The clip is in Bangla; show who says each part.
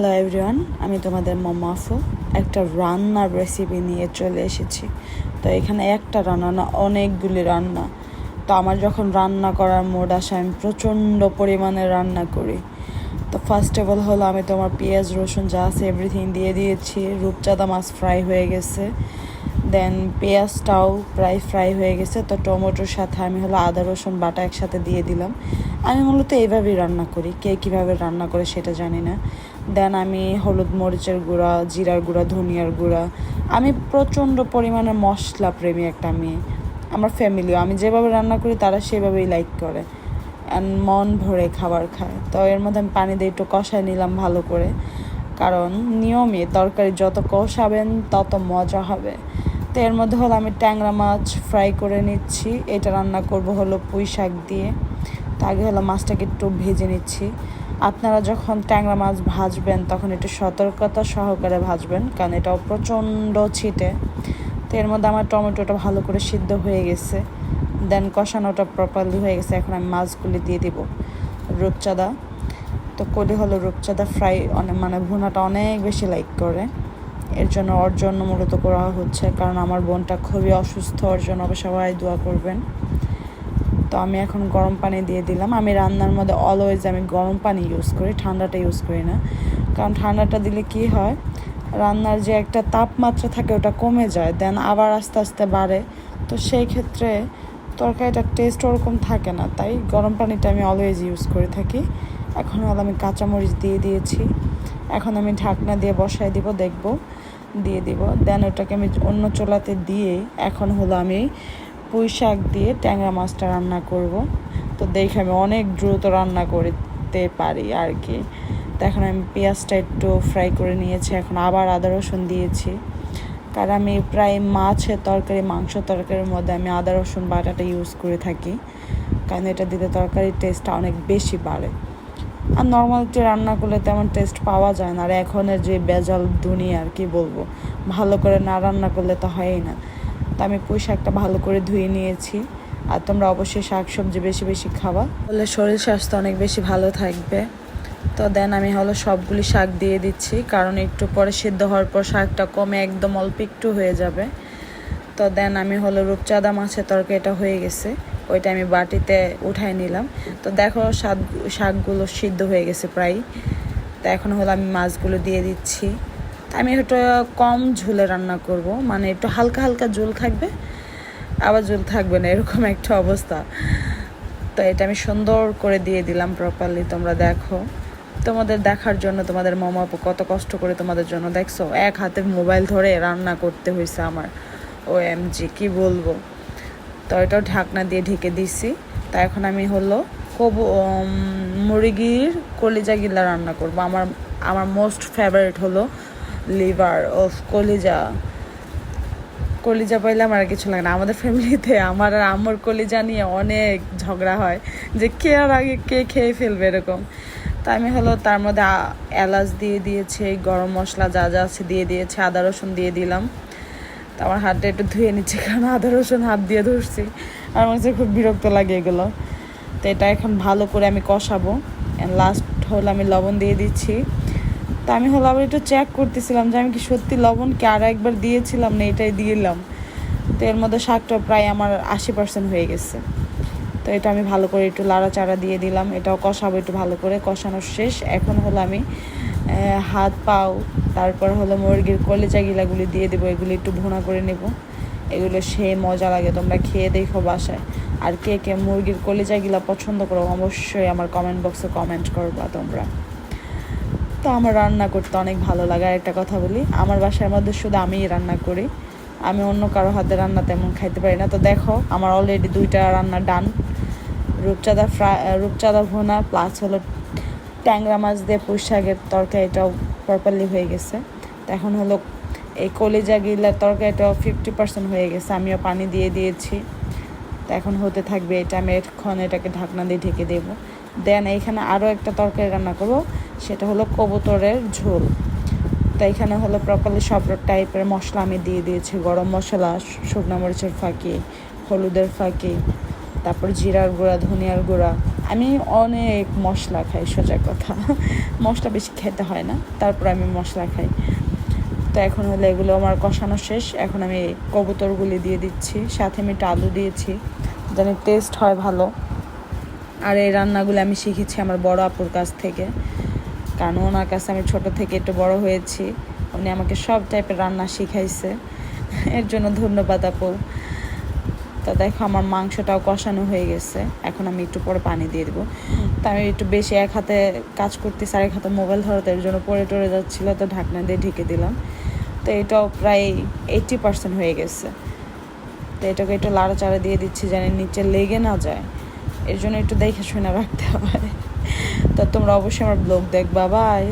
Speaker 1: হ্যালো এভরিওয়ান, আমি তোমাদের মামাফু একটা রান্নার রেসিপি নিয়ে চলে এসেছি। তো এখানে একটা রান্না না, অনেকগুলি রান্না। তো আমার যখন রান্না করার মোড আসে, আমি প্রচণ্ড পরিমাণে রান্না করি। তো ফার্স্ট অফ অল হলো আমি তোমার পেঁয়াজ, রসুন, যা আছে এভরিথিং দিয়ে দিয়েছি। রূপচাঁদা মাছ ফ্রাই হয়ে গেছে। দেন পেঁয়াজটাও প্রায় ফ্রাই হয়ে গেছে। তো টমেটোর সাথে আমি হলো আদা, রসুন, বাটা একসাথে দিয়ে দিলাম। আমি মূলত এইভাবেই রান্না করি। কে কীভাবে রান্না করে সেটা জানি না। দেন আমি হলুদ মরিচের গুঁড়া, জিরার গুঁড়া, ধনিয়ার গুঁড়া। আমি প্রচণ্ড পরিমাণে মশলা প্রেমী একটা মেয়ে। আমার ফ্যামিলিও আমি যেভাবে রান্না করি তারা সেভাবেই লাইক করে। অ্যান্ড মন ভরে খাবার খায়। তো এর মধ্যে আমি পানি দিয়ে একটু কষায় নিলাম ভালো করে। কারণ নিয়মে তরকারি যত কষাবেন তত মজা হবে। তো এর মধ্যে হলো আমি ট্যাংরা মাছ ফ্রাই করে নিচ্ছি। এটা রান্না করব হলো পুঁই শাক দিয়ে। তো আগে হলো মাছটাকে একটু ভেজে নিচ্ছি। আপনারা যখন ট্যাংরা মাছ ভাজবেন, তখন একটু সতর্কতা সহকারে ভাজবেন, কারণ এটাও প্রচণ্ড ছিটে। তো এর মধ্যে আমার টমেটোটা ভালো করে সিদ্ধ হয়ে গেছে। দেন কষানোটা প্রপারলি হয়ে গেছে। এখন আমি মাছগুলি দিয়ে দিব রূপচাঁদা। তো কলি হলো রূপচাঁদা ফ্রাই অনেক মানে ভুনাটা অনেক বেশি লাইক করে। এর জন্য ওর জন্য মূলত করা হচ্ছে, কারণ আমার বোনটা খুবই অসুস্থ, ওর জন্য সবাই দোয়া করবেন। তো আমি এখন গরম পানি দিয়ে দিলাম। আমি রান্নার মধ্যে অলওয়েজ আমি গরম পানি ইউজ করি, ঠান্ডাটা ইউজ করি না। কারণ ঠান্ডাটা দিলে কি হয়, রান্নার যে একটা তাপমাত্রা থাকে ওটা কমে যায় দেন আবার আস্তে আস্তে বাড়ে। তো সেই ক্ষেত্রে তরকারিটার টেস্ট ওরকম থাকে না, তাই গরম পানিটা আমি অলওয়েজ ইউজ করে থাকি। এখন আমি কাঁচামরিচ দিয়ে দিয়েছি। এখন আমি ঢাকনা দিয়ে বসায় দিব, দেখব। দিয়ে দিব দেন ওটাকে আমি অন্য চোলাতে দিয়ে এখন হলো আমি পুঁই শাক দিয়ে ট্যাংরা মাছটা রান্না করব। তো দেখে আমি অনেক দ্রুত রান্না করতে পারি আর কি। তো এখন আমি পেঁয়াজটা একটু ফ্রাই করে নিয়েছি, এখন আবার আদা রসুন দিয়েছি। কারণ আমি প্রায় মাছের তরকারি মাংস তরকারির মধ্যে আমি আদা রসুন বাটাটা ইউজ করে থাকি। কারণ এটা দিতে তরকারির টেস্টটা অনেক বেশি বাড়ে। আর নর্মালিটি রান্না করলে তেমন টেস্ট পাওয়া যায় না। আর এখনের যে বেজাল দুনিয়া আর কি বলব। ভালো করে না রান্না করলে তো হয়ই না। তো আমি পুঁই শাকটা ভালো করে ধুয়ে নিয়েছি। আর তোমরা অবশ্যই শাক সবজি বেশি বেশি খাওয়া বলে শরীর স্বাস্থ্য অনেক বেশি ভালো থাকবে। তো দেন আমি হলো সবগুলি শাক দিয়ে দিচ্ছি, কারণ একটু পরে সিদ্ধ হওয়ার পর শাকটা কমে একদম অল্প একটু হয়ে যাবে। তো দেন আমি হলো রূপচাঁদা মাছের তরকারিটা হয়ে গেছে, ওইটা আমি বাটিতে উঠাই নিলাম। তো দেখো শাক শাকগুলো সিদ্ধ হয়ে গেছে প্রায়। তো এখন হলো আমি মাছগুলো দিয়ে দিচ্ছি। আমি একটু কম ঝোলে রান্না করব। মানে একটু হালকা হালকা ঝোল থাকবে, আবার ঝোল থাকবে না, এরকম একটা অবস্থা। তো এটা আমি সুন্দর করে দিয়ে দিলাম প্রপারলি তোমরা দেখো। তোমাদের দেখার জন্য, তোমাদের মামা কত কষ্ট করে তোমাদের জন্য, দেখছ? এক হাতে মোবাইল ধরে রান্না করতে হয়েছে আমার। ও এম জি কী বলব? তো এটাও ঢাকনা দিয়ে ঢেকে দিছি। তা এখন আমি হলো কবু মুরগির কলিজা গিলা রান্না করব। আমার আমার মোস্ট ফেভারিট হলো লিভার অফ কলিজা। কলিজা পাইলে আমার আর কিছু লাগে না। আমাদের ফ্যামিলিতে আমার আর আমার কলিজা নিয়ে অনেক ঝগড়া হয় যে কে আর আগে কে খেয়ে ফেলবে এরকম। তা আমি হলো তার মধ্যে এলাচ দিয়ে দিয়েছে, গরম মশলা যা যা আছে দিয়ে দিয়েছে, আদা রসুন দিয়ে দিলাম। তো আমার হাতটা একটু ধুয়ে নিচ্ছে, কারণ আদা রসুন হাত দিয়ে ধরছি। আর আমার কাছে খুব বিরক্ত লাগে এগুলো। তো এটা এখন ভালো করে আমি কষাবো। লাস্ট হলো আমি লবণ দিয়ে দিচ্ছি। তা আমি হলো আবার একটু চেক করতেছিলাম যে আমি কি সত্যি লবণ কি আরও একবার দিয়েছিলাম না এটাই দিলাম। তো এর মধ্যে শাকটা প্রায় আমার আশি পার্সেন্ট হয়ে গেছে। তো এটা আমি ভালো করে একটু লাড়াচাড়া দিয়ে দিলাম। এটাও কষাবো একটু ভালো করে, কষানোর শেষ। এখন হলো আমি হাত পাও, তারপর হলো মুরগির কলেজা গিলাগুলি দিয়ে দেবো, এগুলি একটু ভুনা করে নেব। এগুলো সে মজা লাগে, তোমরা খেয়ে দেখো বাসায়। আর কে কে মুরগির কলেজা গিলা পছন্দ করো, অবশ্যই আমার কমেন্ট বক্সে কমেন্ট করবা তোমরা। তো আমার রান্না করতে অনেক ভালো লাগে। আর একটা কথা বলি, আমার বাসার মধ্যে শুধু আমিই রান্না করি। আমি অন্য কারও হাতে রান্না তেমন খাইতে পারি না। তো দেখো, আমার অলরেডি দুইটা রান্না ডান রূপচাঁদা ফ্রাই রূপচাঁদা ভোনা প্লাস হলো ট্যাংরা মাছ দিয়ে পুঁই শাকের তরকারিটাও প্রপারলি হয়ে গেছে। তো এখন হলো এই কলিজা গিলার তরকারিটাও ফিফটি পার্সেন্ট হয়ে গেছে। আমিও পানি দিয়ে দিয়েছি। তো এখন হতে থাকবে এটা আমি এখন এটাকে ঢাকনা দিয়ে ঢেকে দেবো। দেন এইখানে আরও একটা তরকারি রান্না করব, সেটা হলো কবুতরের ঝোল। তো এখানে হলো প্রপারলি সব টাইপের মশলা আমি দিয়ে দিয়েছি, গরম মশলা, শুকনো মরিচের ফাঁকি, হলুদের ফাঁকি, তারপর জিরার গুঁড়া, ধনিয়ার গুঁড়া। আমি অনেক মশলা খাই, সোজা কথা। মশলা বেশি খেতে হয় না, তারপর আমি মশলা খাই। এখন হলো এগুলো আমার কষানো শেষ। এখন আমি কবুতরগুলি দিয়ে দিচ্ছি। সাথে আমি একটু আলু দিয়েছি, যেন টেস্ট হয় ভালো। আর এই রান্নাগুলো আমি শিখেছি আমার বড় আপুর কাছ থেকে। কারণ ওনার কাছে আমি ছোট থেকে একটু বড় হয়েছি। উনি আমাকে সব টাইপের রান্না শিখাইছে। এর জন্য ধন্যবাদ আপু। তা দেখো আমার মাংসটাও কষানো হয়ে গেছে। এখন আমি একটু পরে পানি দিয়ে দেবো। তা আমি একটু বেশি এক হাতে কাজ করতেছি, আর এক হাতে মোবাইল ধরতে, এর জন্য পরে টরে যাচ্ছিল, তো ঢাকনা দিয়ে ঢেকে দিলাম। তো এটাও প্রায় এইটি পার্সেন্ট হয়ে গেছে। তো এটাকে একটু লাড়াচাড়া দিয়ে দিচ্ছি যেন নিচে লেগে না যায়। এর জন্য একটু দেখে শুনে রাখতে হবে তো তোমরা অবশ্যই আমার ব্লগ দেখবা। বাই